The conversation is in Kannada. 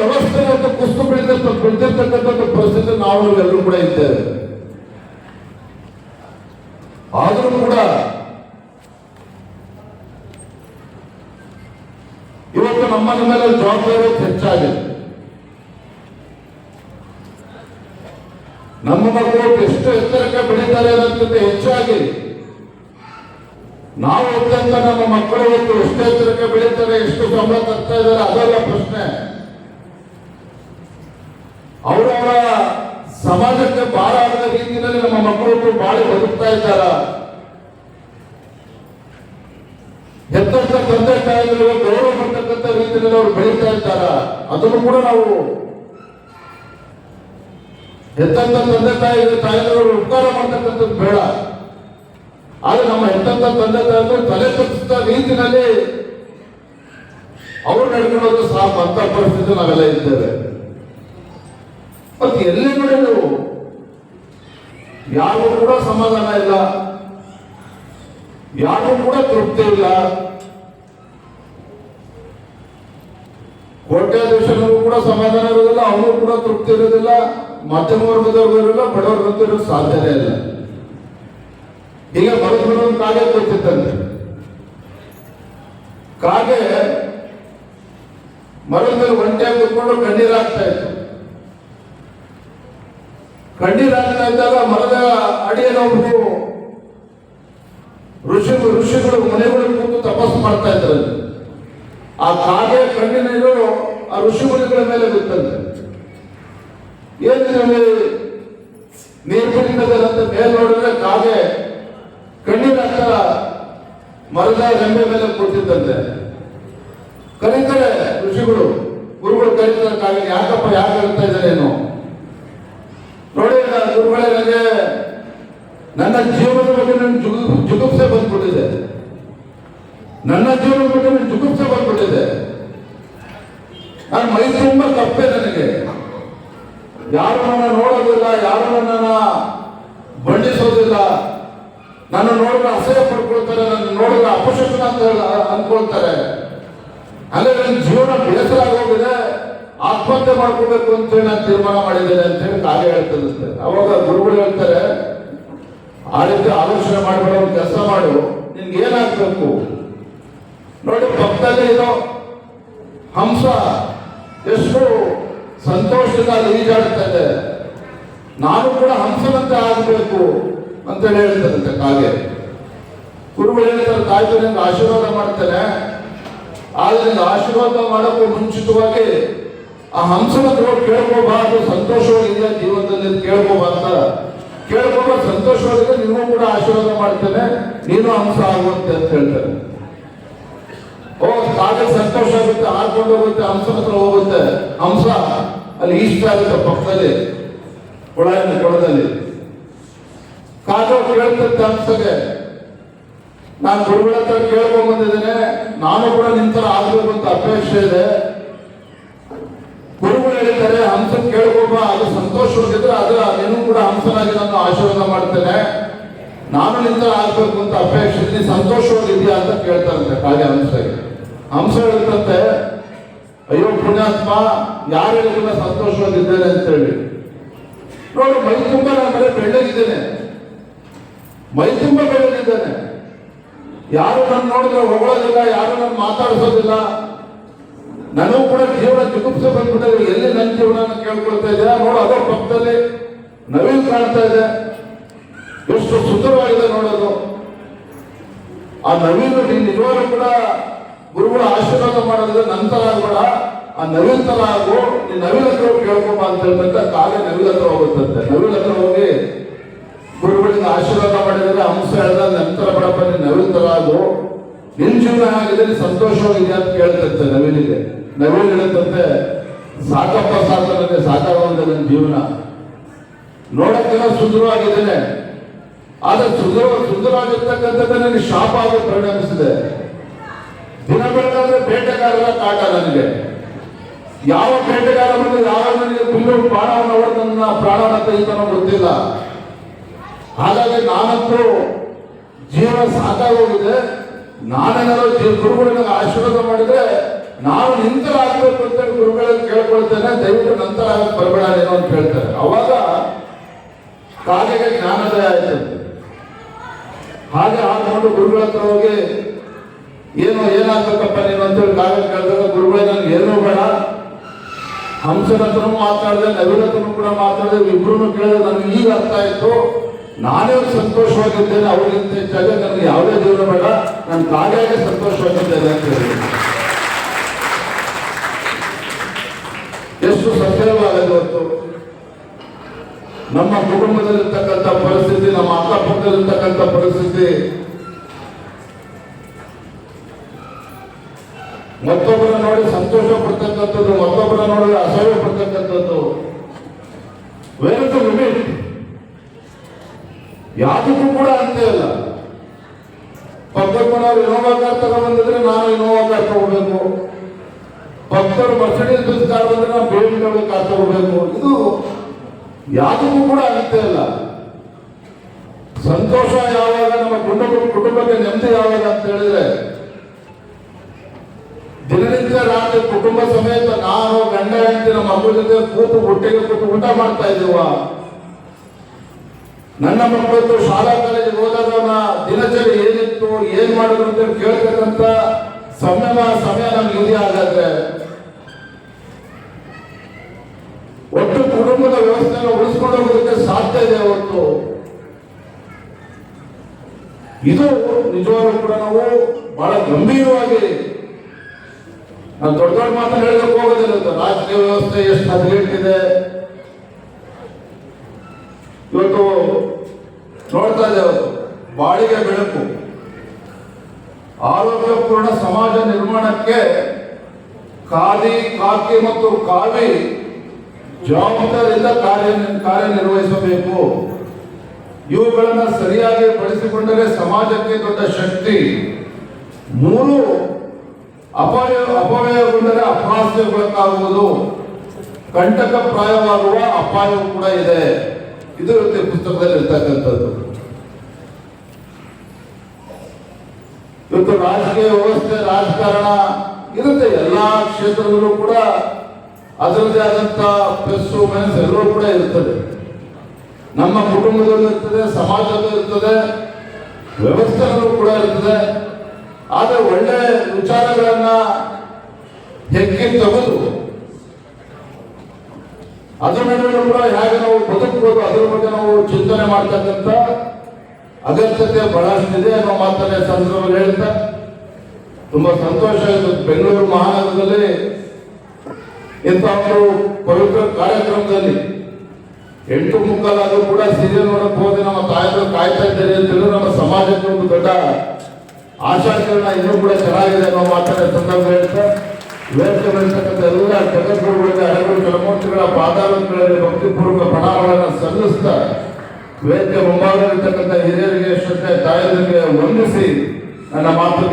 ವ್ಯವಸ್ಥೆ ಅಂತ ಕುಸ್ತು ಬಿಡ್ತಿರ್ತಕ್ಕಂಥ ಪರಿಸ್ಥಿತಿ ನಾವು ಎಲ್ಲರೂ ಕೂಡ ಇದ್ದೇವೆ. ಆದರೂ ಕೂಡ ಇವತ್ತು ನಮ್ಮ ಮೇಲೆ ಜವಾಬ್ದಾರಿ ಹೆಚ್ಚಾಗಿದೆ. ನಮ್ಮ ಮಕ್ಕಳು ಎಷ್ಟು ಎತ್ತರಕ್ಕೆ ಬೆಳೀತಾರೆ ಅನ್ನೋದಕ್ಕಿಂತ ಹೆಚ್ಚಾಗಿ ನಾವು ಇದ್ದಂತ ನಮ್ಮ ಮಕ್ಕಳು ಎಷ್ಟು ಎತ್ತರಕ್ಕೆ ಬೆಳೀತಾರೆ, ಎಷ್ಟು ಸಂಬಳ ತರ್ತಾ ಇದ್ದಾರೆ ಅದೆಲ್ಲ ಪ್ರಶ್ನೆ. ಅವರವರ ಸಮಾಜಕ್ಕೆ ಭಾರ ಆಗದ ರೀತಿಯಲ್ಲಿ ನಮ್ಮ ಮಕ್ಕಳು ಬಾಳಿ ಬದುಕ್ತಾ ಇದ್ದಾರ? ಹೆತ್ತಂತ ತಂದೆ ತಾಯಿಗಳಿಗೆ ಗೌರವ ಬರ್ತಕ್ಕಂಥ ರೀತಿಯಲ್ಲಿ ಅವರು ಬೆಳೀತಾ ಇದ್ದಾರ? ಅದನ್ನು ಕೂಡ ನಾವು ಎತ್ತಂತ ತಂದೆ ತಾಯಿ ತಾಯಿಗಳು ಉಪಕಾರ ಮಾಡ್ತಕ್ಕಂಥದ್ದು ಬೇಡ. ಆದ್ರೆ ನಮ್ಮ ಹೆತ್ತಂತ ತಂದೆ, ತಾಯಿಗಳು ತಲೆ ತಪ್ಪಿಸಿದ ರೀತಿಯಲ್ಲಿ ಅವ್ರು ನಡ್ಕೊಳ್ಳೋದು ಸಾಕು ಅಂತ ಪರಿಸ್ಥಿತಿ ನಾವೆಲ್ಲ ಇದ್ದೇವೆ. ಮತ್ತೆ ಎಲ್ಲಿ ನೋಡಿ ನೀವು ಯಾರಿಗೂ ಕೂಡ ಸಮಾಧಾನ ಇಲ್ಲ. ಯಾರಿಗೂ ಕೂಡ ತೃಪ್ತಿ ಇಲ್ಲ. ಕೋಟ್ಯಾಧೀಶನಿಗೂ ಕೂಡ ಸಮಾಧಾನ ಇರೋದಿಲ್ಲ ಅವನು ಕೂಡ ತೃಪ್ತಿ ಇರೋದಿಲ್ಲ ಮಧ್ಯಮ ವರ್ಗದವ್ರಿಗೂ ಇರೋಲ್ಲ ಬಡವರ್ಗಂತೂ ಇರೋ ಸಾಧ್ಯನೇ ಇಲ್ಲ. ಈಗ ಬರೋದು ಕಾಗೆ ಕೂತಿತ್ತಂತೆ ಕಾಗೆ ಮರದ ಮೇಲೆ ಒಂಟೆ ಕೂತ್ಕೊಂಡು ಕಣ್ಣೀರಾಗ್ತಾ ಇತ್ತು. ಹಾಕ್ತಾ ಇದ್ದಾಗ ಮರದ ಅಡಿಯಲ್ಲಿ ಒಬ್ರು ಋಷಿ ಋಷಿಗಳು ಮನೆಗಳು ಕೂತು ತಪಸ್ಸು ಮಾಡ್ತಾ ಇದ್ದಾರೆ ಆ ಕಾಗೆ ಕಣ್ಣಿನ ನೀರು ಆ ಋಷಿ ಮುನಿಗಳ ಮೇಲೆ ಬಿತ್ತಂತೆ. ಏನಿದೆ ನೀರು ಬಿಟ್ಟಿದ್ದಾರೆ ಅಂತ ಮೇಲೆ ನೋಡಿದ್ರೆ ಕಾಗೆ ಕಣ್ಣಿನ ಹತ್ತಿರ ಮರದ ರೆಂಬೆ ಮೇಲೆ ಕೂತಿದ್ದಂತೆ. ಕರೀತಾರೆ ಋಷಿಗಳು, ಗುರುಗಳು ಕರೀತಾರೆ ಕಾಗೆ, ಯಾಕಪ್ಪ, ಯಾಕೆ ಹೇಳ್ತಾ ಇದ್ದಾರೆ ಏನು ನೋಡಿ ನಾ ಗುರುಗಳೇ ನನಗೆ ನನ್ನ ಜೀವನದ ಬಗ್ಗೆ ನನ್ನ ಜುಗು, ಜುಗುಪ್ಸೆ ಬಂದ್ಬಿಟ್ಟಿದೆ. ನನ್ನ ಜೀವನದ ಬಗ್ಗೆ ನನ್ನ ಜುಗುಪ್ಸೆ ಬಂದ್ಬಿಟ್ಟಿದೆ. ನಾನು ಮೈ ತುಂಬ ಕಪ್ಪೆ ನನಗೆ. ಯಾರು ನನ್ನ ನೋಡೋದಿಲ್ಲ, ಯಾರು ನನ್ನ ಬಂಡಿಸೋದಿಲ್ಲ ನನ್ನ ನೋಡಿದ್ರೆ ಅಸಹ್ಯ ಪಡ್ಕೊಳ್ತಾರೆ, ನನ್ನ ನೋಡಿದ್ರೆ ಅಪಶಕನ ಅಂತ ಅನ್ಕೊಳ್ತಾರೆ. ಅಲ್ಲೇ ನನ್ನ ಜೀವನ ಬೇಸರ ಆಗೋಗಿದೆ ಆತ್ಮಹತ್ಯೆ ಮಾಡ್ಕೋಬೇಕು ಅಂತ ಹೇಳಿ ನಾನು ತೀರ್ಮಾನ ಮಾಡಿದ್ದೇನೆ ಅಂತ ಹೇಳಿ ಕಾಗೆ ಹೇಳ್ತದಂತೆ ಅವಾಗ ಗುರುಗಳು ಹೇಳ್ತಾರೆ ಆ ರೀತಿ ಆಲೋಚನೆ ಮಾಡಬೇಡ ಒಂದು ಕೆಲಸ ಮಾಡು. ನಿನ್ಗೆ ಏನಾಗ್ಬೇಕು? ನೋಡಿ, ಪಕ್ಕದಲ್ಲಿ ಇರೋ ಹಂಸ ಎಷ್ಟು ಸಂತೋಷದ ಈಜಾಡುತ್ತದೆ ನಾನು ಕೂಡ ಹಂಸನಂತೆ ಆಗಬೇಕು ಅಂತ ಹೇಳ್ತಾರಂತೆ ಕಾಗೆ. ಗುರುಗಳು ಹೇಳ್ತಾರೆ ತಾಯಿ ನಿಮ್ಗೆ ಆಶೀರ್ವಾದ ಮಾಡ್ತೇನೆ. ಆದ್ರೆ ಆಶೀರ್ವಾದ ಮಾಡೋಕ್ಕೂ ಮುಂಚಿತವಾಗಿ ಆ ಹಂಸನ ಕೇಳ್ಕೋಬಾರ್ದು. ಸಂತೋಷವಾಗಿದೆ ಜೀವನದಲ್ಲಿ ಅಂತ ಕೇಳ್ಕೋಬಾ ಸಂತೋಷವಾಗುತ್ತೆ ನೀನು ಕೂಡ ಆಶೀರ್ವಾದ ಮಾಡ್ತೇನೆ. ನೀನು ಹಂಸ ಆಗುವಂತೆ ಅಂತ ಹೇಳ್ತಾರೆ. ಓ, ಕಾಗೆ ಸಂತೋಷ ಆಗುತ್ತೆ ಹಾಕೊಂಡು ಹೋಗುತ್ತೆ ಹಂಸನ ಹತ್ರ ಹೋಗುತ್ತೆ. ಹಂಸ ಅಲ್ಲಿ ಇಷ್ಟ ಆಗುತ್ತೆ ಪಕ್ಕದಲ್ಲಿ ಕೊಳಾಯಿನ ಕೊಳದಲ್ಲಿ ಕಾಗೆ ಕೇಳ್ತಂತೆ ಹಂಸಗೆ ನಾನು ಗುರುಗಳ ಹತ್ರ ಕೇಳ್ಕೊಂಡ್ ಬಂದಿದ್ದೇನೆ. ನಾನು ಕೂಡ ನಿಂತರ ಆಗ್ಬೇಕು ಅಂತ ಅಪೇಕ್ಷೆ ಇದೆ ಗುರುಗಳು ಹೇಳಿದ್ದಾರೆ ಹಂಸ ಕೇಳ್ಕೊಬ ಅದು ಸಂತೋಷವಾಗಿದ್ರೆ ಅದರ ನೀನು ಕೂಡ ಹಂಸನಾಗಿ ನಾನು ಆಶೀರ್ವಾದ ಮಾಡ್ತೇನೆ. ನಾನು ನಿಂತ ಆಗ್ಬೇಕು ಅಂತ ಅಪೇಕ್ಷೆ ಸಂತೋಷವಾಗಿ ಇದೆಯಾ ಅಂತ ಕೇಳ್ತಾರಂತೆ ಕಾಗೆ ಹಂಸಗೆ ಹಂಸ ಹೇಳ್ತಂತೆ, ಅಯ್ಯೋ ಪುಣ್ಯಾತ್ಮ, ಯಾರು ಸಂತೋಷವಾಗಿದ್ದೇನೆ ಅಂತ ಹೇಳಿ. ನೋಡಿ, ಮೈ ತುಂಬ ನಾನು ಬೆಳ್ಳಗಿದ್ದೇನೆ. ಮೈ ತುಂಬ ಬೆಳ್ಳಗಿದ್ದೇನೆ. ಯಾರು ನನ್ನ ನೋಡಿದ್ರೆ ಹೊಗಳೋದಿಲ್ಲ, ಯಾರು ನನ್ನ ಮಾತಾಡಿಸೋದಿಲ್ಲ. ನನಗೂ ಕೂಡ ಜೀವನ ಚಿಕಿತ್ಸೆ ಬಂದ್ಬಿಟ್ಟಿದೆ ಎಲ್ಲಿ ನನ್ನ ಜೀವನ ಕೇಳ್ಕೊಳ್ತಾ ಇದೆಯಾ? ನೋಡು ಅದೋ ಪಕ್ಕದಲ್ಲಿ ನವೀನ್ ಕಾಣ್ತಾ ಇದೆ ಎಷ್ಟು ಸುಂದರವಾಗಿದೆ ನೋಡೋದು ಆ ನವೀನ್ ನೀನ್ ನಿಜವಾಗ್ಲೂ ಕೂಡ ಗುರುಗಳ ಆಶೀರ್ವಾದ ಮಾಡೋದ್ರೆ ನಂತರ ಕೂಡ ಆ ನವೀನ್ ತರ ಆಗು ನೀನ್ ನವಿಲ್ ಹತ್ರ ಹೋಗಿ ಕೇಳ್ಕೊಂಬ ಅಂತ ಹೇಳ್ತಂತ ಕಾಲ ನವಿಲ್ ಹತ್ರ ಹೋಗುತ್ತಂತೆ ನವಿಲ್ ಹತ್ರ ಹೋಗಿ ಗುರುಗಳಿಂದ ಆಶೀರ್ವಾದ ಮಾಡಿದ್ರೆ ಹಂಸ ಹೇಳ್ದ ನಂತರ ಬಡಪ್ಪ ನೀನ್ ನವೀನ್ ತರ ಆಗು ನಿನ್ ಜೀವನ ಆಗಿದೆ ನೀನ್ ಸಂತೋಷವಾಗಿದೆ ಅಂತ ಕೇಳ್ತಂತೆ ನವೀನಿಗೆ ನವೀನ್ ಹೇಳುತ್ತಂತೆ ಸಾಕಪ್ಪ ಸಾಕ ನನಗೆ ನನ್ನ ಜೀವನ ನೋಡಕ್ಕೆಲ್ಲ ಸುಂದರವಾಗಿದ್ದೇನೆ. ಆದ್ರೆ ಸುಂದರ ನನಗೆ ಶಾಪ ಆಗಿ ಪರಿಣಮಿಸಿದೆ. ದಿನ ಬೆಳಗಾದ್ರೆ ಬೇಟೆಗಾರರ ಕಾಟ ನನಗೆ. ಯಾವ ಬೇಟೆಗಾರ ಬಂದು ಯಾವ ನನಗೆ ತುಂಬ ಪ್ರಾಣವನ್ನು ಹೊಡೆದು ನನ್ನ ಪ್ರಾಣವನ್ನು ತೆಗಿತಾನೋ ಗೊತ್ತಿಲ್ಲ. ಹಾಗಾಗಿ ನಾನಂತೂ ಜೀವನ ಸಾಕಾಗೋಗಿದೆ ನಾನೇನಾದ್ರು ಜೀವ ನನಗೆ ಆಶೀರ್ವಾದ ಮಾಡಿದ್ರೆ ನಾನು ನಿಂತರ ಆಗ್ಬೇಕು ಅಂತ ಗುರುಗಳಲ್ಲಿ ಕೇಳ್ಕೊಳ್ತೇನೆ. ದಯವಿಟ್ಟು ನಂತರ ಬರಬೇಡ ಏನೋ ಅಂತ ಹೇಳ್ತಾರೆ. ಅವಾಗ ಕಾಗೆಗೆ ಜ್ಞಾನೋದಯ ಆಯ್ತು ಹಾಗೆ ಹಾಕೊಂಡು ಗುರುಗಳ ಹತ್ರ ಹೋಗಿ, ಏನು ಏನಾಗ್ಬೇಕಪ್ಪ ನೀನು ಅಂತೇಳಿ ಕಾಗೆ ಕೇಳಿದಾಗ ಗುರುಗಳೇ, ನನ್ಗೆ ಏನೂ ಬೇಡ. ಹಂಸನ ಹತ್ರನೂ ಮಾತಾಡಿದೆ ನವಿನ ಹತ್ರನೂ ಕೂಡ ಮಾತಾಡಿದೆ ಇಬ್ಬರೂ ಕೇಳಿದ್ರೆ ನನಗೆ ಈಗ ಅರ್ಥ ಆಯಿತು. ನಾನೇ ಸಂತೋಷವಾಗಿದ್ದೇನೆ ಅವರಿಗಿಂತ ಹೆಚ್ಚಾಗಿ ನನಗೆ ಯಾವುದೇ ಜೀವನ ಬೇಡ. ನಾನು ಕಾಗೆಗೆ ಸಂತೋಷವಾಗಿದ್ದೇನೆ ಅಂತ ಹೇಳಿ ಎಷ್ಟು ಇವತ್ತು ನಮ್ಮ ಕುಟುಂಬದಲ್ಲಿರ್ತಕ್ಕಂಥ ಪರಿಸ್ಥಿತಿ, ನಮ್ಮ ಅಕ್ಕಪಕ್ಕದಲ್ಲಿರ್ತಕ್ಕಂಥ ಪರಿಸ್ಥಿತಿ. ಮತ್ತೊಬ್ಬರ ನೋಡಿ ಸಂತೋಷ ಪಡ್ತಕ್ಕಂಥದ್ದು ಮತ್ತೊಬ್ಬರ ನೋಡಿ ಅಸಹ್ಯ ಪಡ್ತಕ್ಕಂಥದ್ದು. ವೇರ್ ಟು ಲಿಮಿಟ್ ಯಾವುದಕ್ಕೂ ಕೂಡ ಅಂತ ಇಲ್ಲ. ಪಕ್ಕದ ಮನೆಯವರು ಇನೋವಾ ಕಾರ್ ನಾನು ಇನೋವಾ ಕಾರ್ ತಗೋಬೇಕು. ಭಕ್ತರು ಮರ್ಸಿಡೀಸ್ ಕಾರ್ ಬಂದ್ರೆ ನಾವು ಬಿ ಎಂ ಡಬ್ಲ್ಯೂ ಕಾರ್ ತಗೋಬೇಕು. ಇದು ಯಾವುದಕ್ಕೂ ಕೂಡ ಅಂತ ಇಲ್ಲ. ಸಂತೋಷ ಯಾವಾಗ ನಮ್ಮ ಕುಟುಂಬ, ಕುಟುಂಬಕ್ಕೆ ನೆಮ್ಮದಿ ಯಾವಾಗ ಅಂತ ಹೇಳಿದ್ರೆ, ದಿನನಿತ್ಯ ರಾತ್ರಿ ಕುಟುಂಬ ಸಮೇತ ನಾನು, ಗಂಡ, ಹೆಂಡತಿ ನಮ್ಮ ಮಕ್ಕಳ ಜೊತೆ ಕೂತು ಹೊಟ್ಟೆಗೆ ಕೂತು ಊಟ ಮಾಡ್ತಾ ಇದ್ದೀವ. ನನ್ನ ಮಕ್ಕಳು ಶಾಲಾ ಕಾಲೇಜಿಗೆ ಹೋದಾಗ ದಿನಚರಿ ಏನಿತ್ತು, ಏನ್ ಮಾಡಿದ್ರು ಅಂತ ಕೇಳ್ತಕ್ಕಂತ ಸಮಯ ಸಮಯ ನಮ್ಗೆ ಇದೆ ಉಳಿಸ್ಕೊಂಡು ಹೋಗೋದಕ್ಕೆ ಸಾಧ್ಯ ಇದೆ ಅವತ್ತು ಇದು ನಿಜವಾಗ್ಲೂ ಕೂಡ ನಾವು ಬಹಳ ಗಂಭೀರವಾಗಿ ನಾನು ದೊಡ್ಡ ದೊಡ್ಡ ಮಾತನ್ನು ಹೇಳಕ್ ಹೋಗೋದಿಲ್ಲ. ರಾಜಕೀಯ ವ್ಯವಸ್ಥೆ ಎಷ್ಟು ಹದಗೆಟ್ಟಿದೆ ಇವತ್ತು ನೋಡ್ತಾ ಇದ್ದೇವೆ ಬಾಳಿಗೆ ಬೆಳಕು ಆರೋಗ್ಯಪೂರ್ಣ ಸಮಾಜ ನಿರ್ಮಾಣಕ್ಕೆ ಖಾದಿ ಕಾಕಿ ಮತ್ತು ಕಾವಿ ಜವಾಬ್ದಾರಿಯಿಂದ ಕಾರ್ಯ ಕಾರ್ಯನಿರ್ವಹಿಸಬೇಕು. ಇವುಗಳನ್ನು ಸರಿಯಾಗಿ ಬಳಸಿಕೊಂಡರೆ ಸಮಾಜಕ್ಕೆ ದೊಡ್ಡ ಶಕ್ತಿ. ಮೂರು, ಅಪಾಯ ಅಪವ್ಯಯಗೊಂಡರೆ ಅಪಹಾಸ್ಯಗೊಳಗಾಗುವುದು ಕಂಟಕ ಪ್ರಾಯವಾಗುವ ಅಪಾಯವೂ ಕೂಡ ಇದೆ. ಇದು ಇರುತ್ತೆ ಪುಸ್ತಕದಲ್ಲಿ ಇರ್ತಕ್ಕಂಥದ್ದು. ಇವತ್ತು ರಾಜಕೀಯ ವ್ಯವಸ್ಥೆ, ರಾಜಕಾರಣ ಇರುತ್ತೆ. ಎಲ್ಲಾ ಕ್ಷೇತ್ರದಲ್ಲೂ ಕೂಡ ಅದರದ್ದೇ ಆದಂತ ಪ್ಲಸ್ ಮೈನಸ್ ಎಲ್ಲರೂ ಕೂಡ ಇರ್ತದೆ ನಮ್ಮ ಕುಟುಂಬದಲ್ಲೂ ಇರ್ತದೆ, ಸಮಾಜದಲ್ಲೂ ಇರ್ತದೆ, ವ್ಯವಸ್ಥೆಯಲ್ಲೂ ಕೂಡ ಇರ್ತದೆ. ಆದರೆ ಒಳ್ಳೆ ವಿಚಾರಗಳನ್ನ ಹೆಗ್ಗೆ ತೆಗೆದು, ಅದರ ನಡುವೆ ಕೂಡ ಹೇಗೆ ನಾವು ಬದುಕಬಹುದು ಅದ್ರ ಬಗ್ಗೆ ನಾವು ಚಿಂತನೆ ಮಾಡ್ತಕ್ಕಂಥ ಅಗತ್ಯತೆ ಬಹಳಷ್ಟಿದೆ ಅನ್ನೋ ಮಾತನ್ನ ಸಂದರ್ಭದಲ್ಲಿ ಹೇಳ್ತಾ, ತುಂಬಾ ಸಂತೋಷ ಆಯಿತು. ಬೆಂಗಳೂರು ಮಹಾನಗರದಲ್ಲಿ ಇಂಥ ಒಂದು ಪವಿತ್ರ ಕಾರ್ಯಕ್ರಮದಲ್ಲಿ ಎಂಟು ಮುಕ್ಕಾಲಾದರೂ ಕೂಡ ಸೀರಿಯಲ್ ನೋಡಕ್ ಹೋದ್ರೆ ನಮ್ಮ ತಾಯಿಗಳು ಕಾಯ್ತಾ ಇದ್ದಾರೆ ಅಂತ ಹೇಳಿದ್ರೆ ನಮ್ಮ ಸಮಾಜಕ್ಕೆ ಒಂದು ದೊಡ್ಡ ಆಶಾಕಿರಣ ಇನ್ನೂ ಕೂಡ ಚೆನ್ನಾಗಿದೆ ಅನ್ನೋ ಮಾತನ್ನ ಸಂದರ್ಭ ಹೇಳ್ತಾ, ವೇದಿಕೆ ಬರ್ತಕ್ಕಂಥ ಎಲ್ಲ ಜಗದ್ಗುರುಗಳಿಗೆ ಹಲವು ಜಲಮೂರ್ತಿಗಳ ಪಾದಾಲಗಳಲ್ಲಿ ಭಕ್ತಿಪೂರ್ವಕ ಪ್ರಣಾಮಗಳನ್ನು ಸಲ್ಲಿಸ್ತಾ ವೇದಿಕೆ ಮುಂಭಾಗದಲ್ಲಿರ್ತಕ್ಕಂಥ ಹಿರಿಯರಿಗೆ, ಶ್ರದ್ಧೆ ತಾಯಂದಿರಿಗೆ ವಂದಿಸಿ ನನ್ನ ಮಾತು